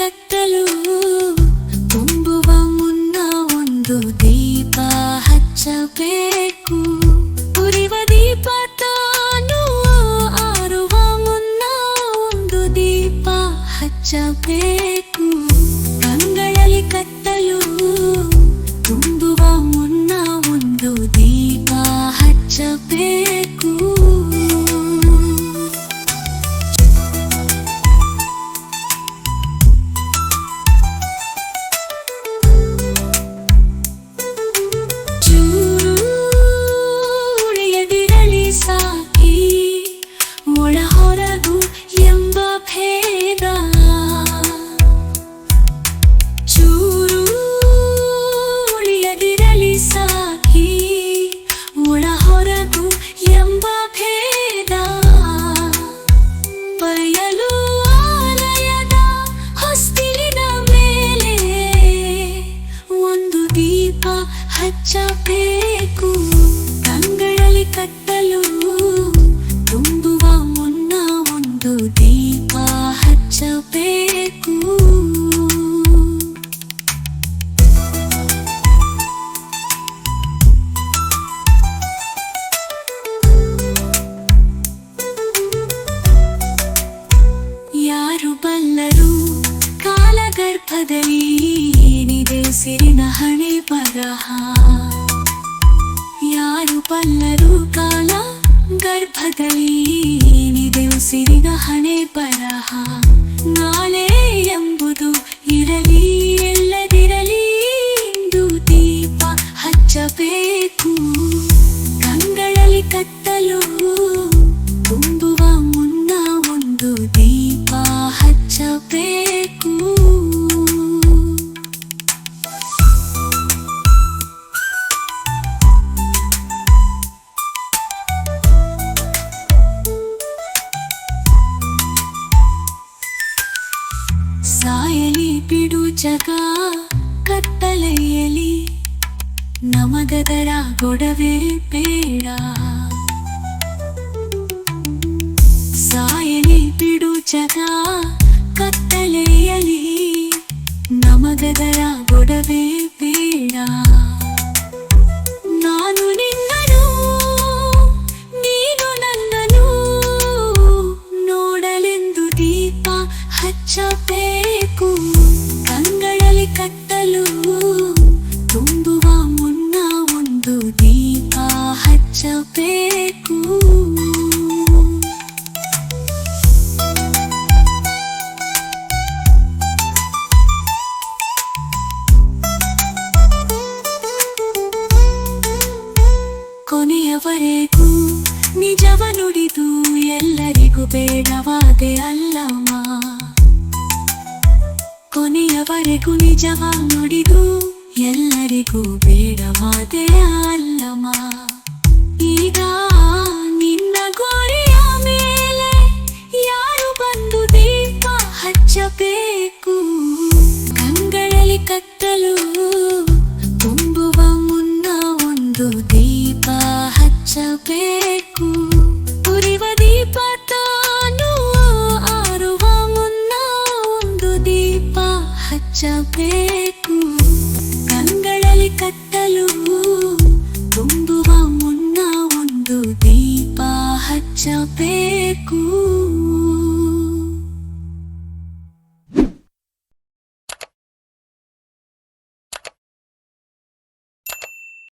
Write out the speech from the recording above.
ಕತ್ತಲು ತುಂಬುವ ಮುನ್ನ ಒಂದು ದೀಪ ಹಚ್ಚಬೇಕು ಉರಿವ ದೀಪ ತಾನು ಆರುವ ಮುನ್ನ ಒಂದು ದೀಪ ಹಚ್ಚಬೇಕು ಅಂಗಳಲ್ಲಿ ಕತ್ತಲು ತುಂಬುವ ಮುನ್ನ ಒಂದು ದೀಪ ಹಚ್ಚಬೇಕು ಏನಿದೆ ಉಸಿರಿನ ಹಣೆ ಬರಹ ಯಾರು ಬಲ್ಲರು ಕಾಲ ಗರ್ಭದಲ್ಲಿ ಏನಿದೆ ಉಸಿರಿನ ಹಣೆ ಬರಹ ನಾಳೆ ಎಂಬುದು ಇರಲಿ ಎಲ್ಲದಿರಲಿ ಇಂದು ದೀಪ ಹಚ್ಚಬೇಕು ಕಂಗಳಲ್ಲಿ ಕತ್ತಲು ತುಂಬುವ ಮುನ್ನ ಒಂದು ದೀಪ ಬಿಡು ಜಗ, ಕತ್ತಲೆಯಲಿ ನಮಗದರ ಗೊಡವೆ ಬೇಡ. ಸಾಯಲಿ ಬಿಡು ಜಗ, ಕತ್ತಲೆಯಲಿ ನಮಗದರ ಗೊಡವೆ ಬೇಡ. ನಾನು ನಿನ್ನನು ಕೊನೆಯವರೆಗೂ ನಿಜವ ನುಡಿದು ಎಲ್ಲರಿಗೂ ಬೇಡವಾದೆ ಅಲ್ಲಮ್ಮ. ಕೊನೆಯವರೆಗೂ ನಿಜವ ನುಡಿದು ಎಲ್ಲರಿಗೂ ಬೇಡವಾದೆ ಅಲ್ಲಮ್ಮ. me